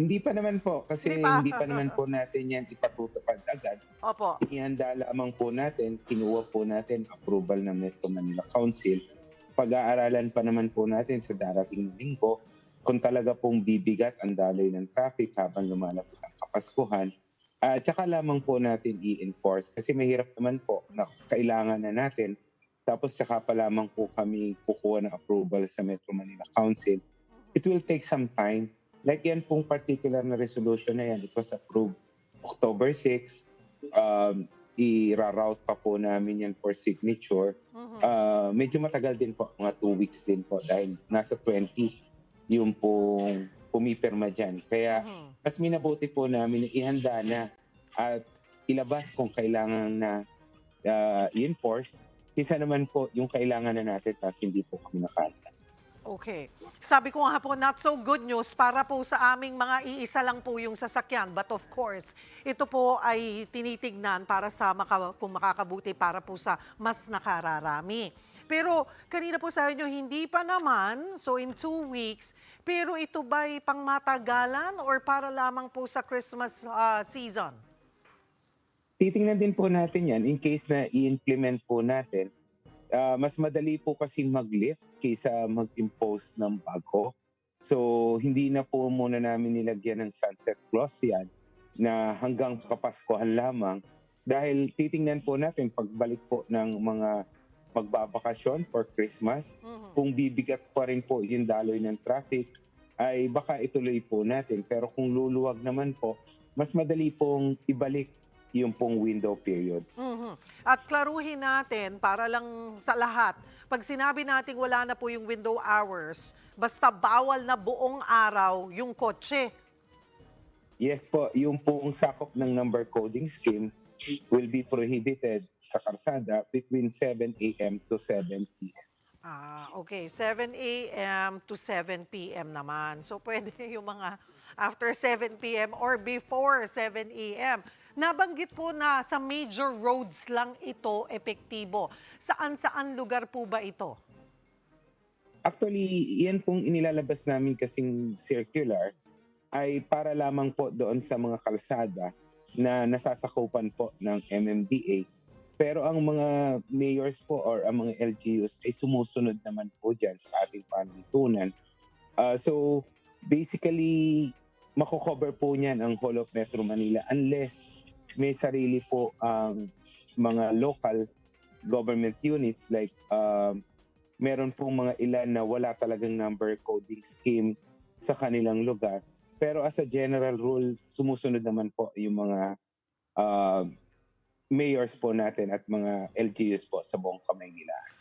hindi pa naman po kasi Hindi pa. hindi pa naman po natin yan ipatutupad agad. Opo. Ihanda lamang po natin, kinuha po natin approval ng Metro Manila Council. Pag-aaralan pa naman po natin sa darating na linggo kung talaga pong bibigat ang daloy ng traffic habang lumalapit ang Kapaskuhan. At saka lamang po natin i-enforce kasi mahirap naman po na kailangan na natin. Tapos saka pa lamang po kami kukuha ng approval sa Metro Manila Council. It will take some time. Like yan pong particular na resolution na yan, it was approved October 6. Um, i-route pa po namin yan for signature. Mhm. Uh, medyo matagal din po, mga two weeks din po dahil nasa 20 yung pong pumipirma dyan. Kaya Mhm. mas minabuti po namin na ihanda na at ilabas kung kailangan na uh, i-enforce. Kisa naman po yung kailangan na natin tapos hindi po kami nakanta. Okay. Sabi ko nga po, not so good news para po sa aming mga iisa lang po yung sasakyan. But of course, ito po ay tinitignan para sa maka, kung makakabuti para po sa mas nakararami. Pero kanina po sa inyo, hindi pa naman, so in two weeks, pero ito ba'y pangmatagalan or para lamang po sa Christmas ah, season? Titingnan din po natin yan in case na i-implement po natin. Ah, mas madali po kasi mag-lift kaysa mag-impose ng bago. So, hindi na po muna namin nilagyan ng sunset clause yan na hanggang kapaskuhan lamang. Dahil titingnan po natin pagbalik po ng mga magbabakasyon for Christmas, Mhm. kung bibigat pa rin po yung daloy ng traffic, ay baka ituloy po natin. Pero kung luluwag naman po, mas madali pong ibalik yung pong window period. Mhm. At klaruhin natin para lang sa lahat. Pag sinabi nating wala na po yung window hours, basta bawal na buong araw yung kotse. Yes po, yung pong sakop ng number coding scheme will be prohibited sa karsada between 7 a.m. to 7 p.m. Ah, okay. 7 a.m. to 7 p.m. naman. So pwede yung mga after 7 p.m. or before 7 a.m. Nabanggit po na sa major roads lang ito epektibo. Saan-saan lugar po ba ito? Actually, yan pong inilalabas namin kasing circular ay para lamang po doon sa mga kalsada na nasasakupan po ng MMDA. Pero ang mga mayors po or ang mga LGUs ay sumusunod naman po dyan sa ating panuntunan. Ah, so, basically, makocover po niyan ang whole of Metro Manila unless may sarili po ang mga local government units like um, meron pong mga ilan na wala talagang number coding scheme sa kanilang lugar. Pero as a general rule, sumusunod naman po yung mga uh, mayors po natin at mga LGUs po sa buong Kamaynilaan.